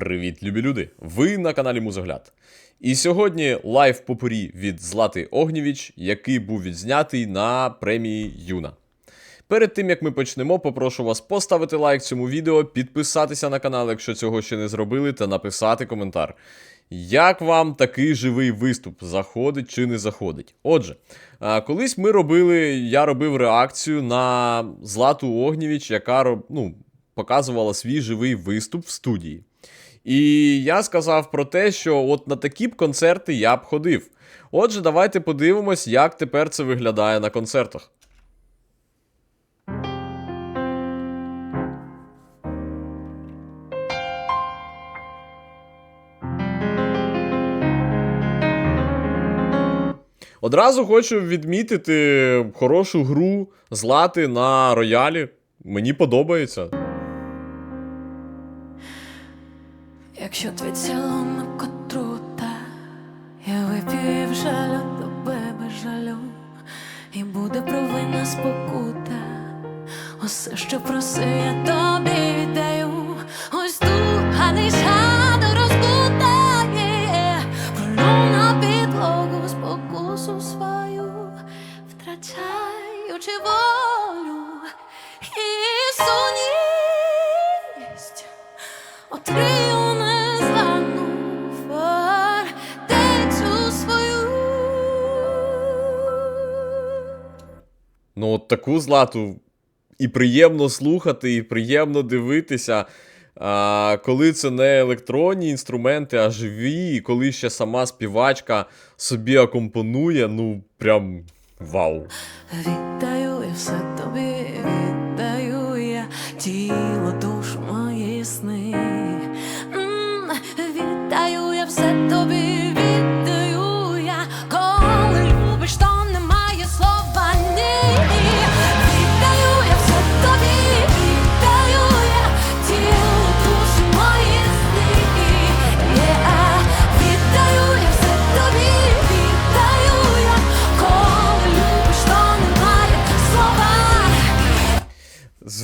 Привіт, любі люди! Ви на каналі Музогляд. І сьогодні лайв попурі від Злати Огнєвіч, який був відзнятий на премії Юна. Перед тим як ми почнемо, попрошу вас поставити лайк цьому відео, підписатися на канал, якщо цього ще не зробили, та написати коментар. Як вам такий живий виступ? Заходить чи не заходить? Отже, колись ми робили, я робив реакцію на Злату Огнєвіч, яка ну, показувала свій живий виступ в студії. І я сказав про те, що от на такі б концерти я б ходив. Отже, давайте подивимось, як тепер це виглядає на концертах. Одразу хочу відмітити хорошу гру злати на роялі. Мені подобається. Якщо твій цілунок отрута, я вип'ю і в жалю тебе без жалю, і буде провина спокута. Усе, що просив, я тобі віддаю. Ну, от таку злату і приємно слухати, і приємно дивитися. А, коли це не електронні інструменти, а живі, і коли ще сама співачка собі акомпонує, ну прям вау. Віддаю я все тобі, віддаю я тіло,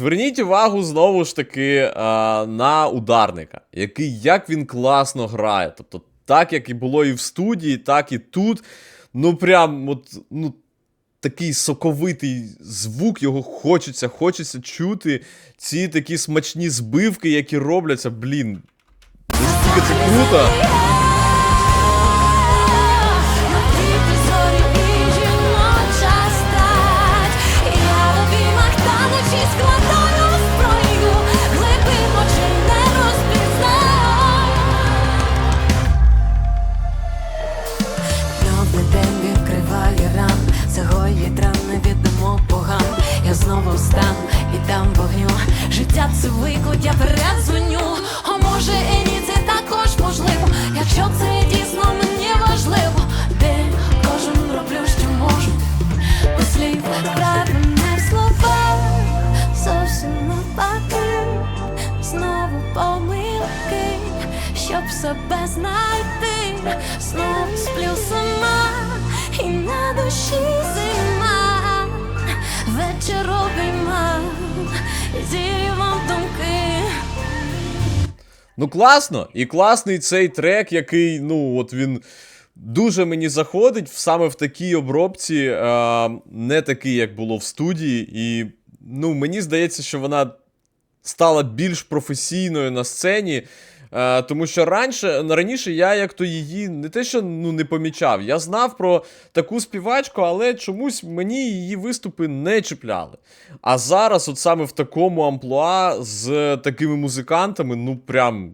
Зверніть увагу знову ж таки а, на ударника, який як він класно грає. Тобто, так як і було і в студії, так і тут. Ну, прям от, ну, такий соковитий звук, його хочеться, хочеться чути. Ці такі смачні збивки, які робляться, блін. Це круто! Виклик, я передзвоню. А може і ні, це також можливо. Якщо це дійсно мені важливо, де кожен роблю, що можу. Без слів в словах, зовсім навпаки, знову помилки, щоб себе знайти, знову сплю сама, і на душі зима, вечоровий ман, зірвав думки. Ну, класно! І класний цей трек, який, ну, от він дуже мені заходить саме в такій обробці, а, не такий, як було в студії. І ну, мені здається, що вона стала більш професійною на сцені. Е, тому що раніше, раніше я як то її не те, що ну, не помічав, я знав про таку співачку, але чомусь мені її виступи не чіпляли. А зараз, от саме в такому амплуа з такими музикантами, ну прям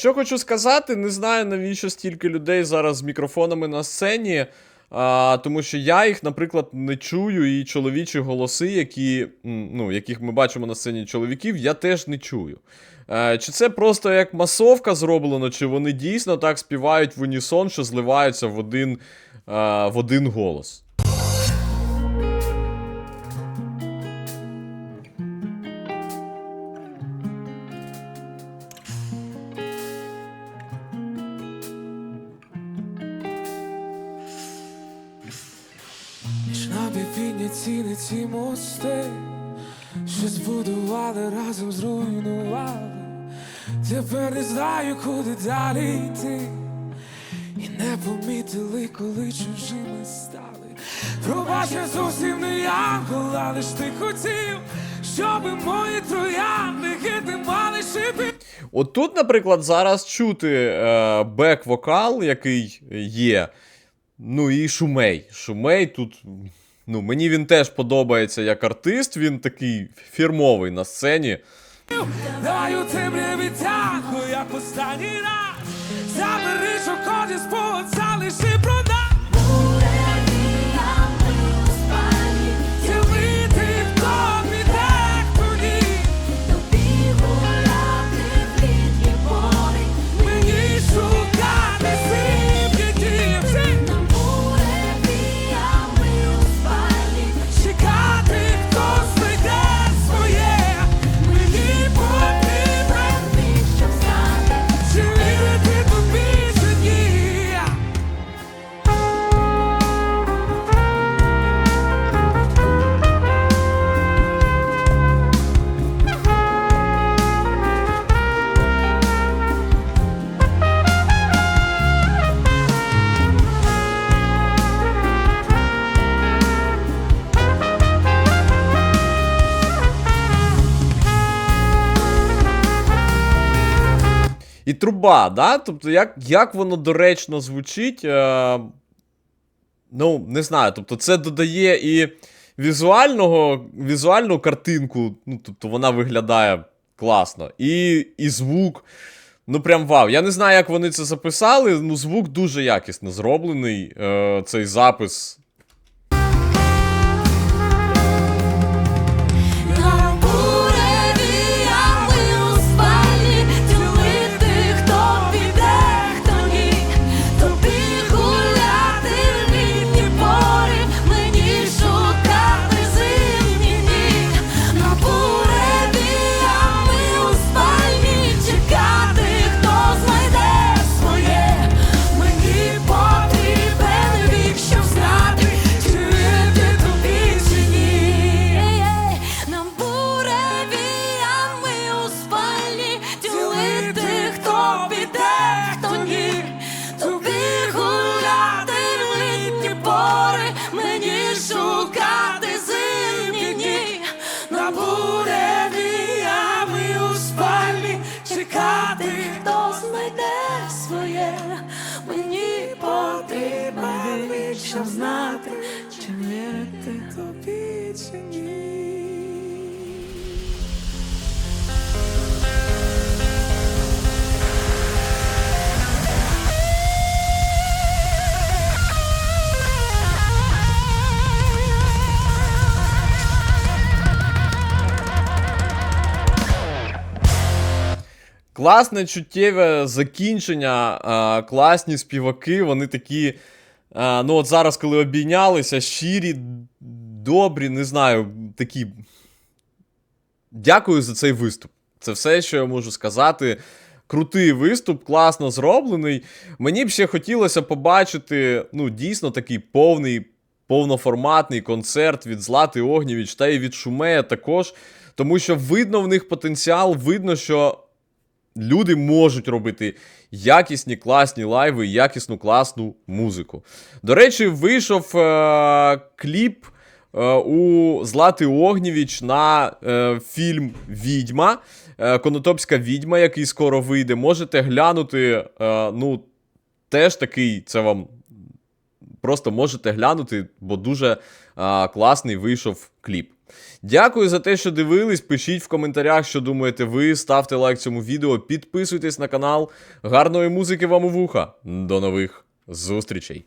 що хочу сказати, не знаю навіщо стільки людей зараз з мікрофонами на сцені. А, тому що я їх, наприклад, не чую, і чоловічі голоси, які, ну, яких ми бачимо на сцені чоловіків, я теж не чую. Е, чи це просто як масовка зроблено, чи вони дійсно так співають в унісон, що зливаються в один, е, в один голос. Нами підняті не ці мости, що збудували разом зруйнували. Тепер не знаю, куди далі йти. І не помітили, коли чужими стали. Пробач, я зовсім не янгол, але ж ти хотів, щоб мої троянди гити мали шипи. От тут, наприклад, зараз чути е, бек-вокал, який є. Ну і Шумей. Шумей тут. Ну, мені він теж подобається як артист, він такий фірмовий на сцені. Даю темряві тяху, як останній раз. Забери, що кожен спогад залиши труба, да? Тобто, як, як воно доречно звучить. Е, ну, не знаю. Тобто, це додає і візуального, візуальну картинку, ну, тобто вона виглядає класно. І, і звук. Ну, прям вау. Я не знаю, як вони це записали. Ну, звук дуже якісно зроблений. Е, цей запис. Хто піде, хто ні. Тобі гуляти літні пори, мені шукати зимні дні. На буревіями у спальні чекати, Хто знайде своє, мені потрібен вік, щоб знати, чи вірити. тобі чи ні. Класне чуттєве закінчення, класні співаки, вони такі. Ну, от зараз, коли обійнялися, щирі, добрі, не знаю, такі. Дякую за цей виступ. Це все, що я можу сказати. Крутий виступ, класно зроблений. Мені б ще хотілося побачити ну, дійсно такий повний, повноформатний концерт від Злати Огнєвіч та і від Шумея також. Тому що видно в них потенціал, видно, що люди можуть робити якісні класні лайви, якісну класну музику. До речі, вийшов е- кліп е- у Злати Огнєвіч на е- фільм Відьма. Е- Конотопська відьма, який скоро вийде. Можете глянути. Е- ну, теж такий, це вам. Просто можете глянути, бо дуже а, класний вийшов кліп. Дякую за те, що дивились. Пишіть в коментарях, що думаєте ви. Ставте лайк цьому відео, підписуйтесь на канал. Гарної музики вам у вуха. До нових зустрічей!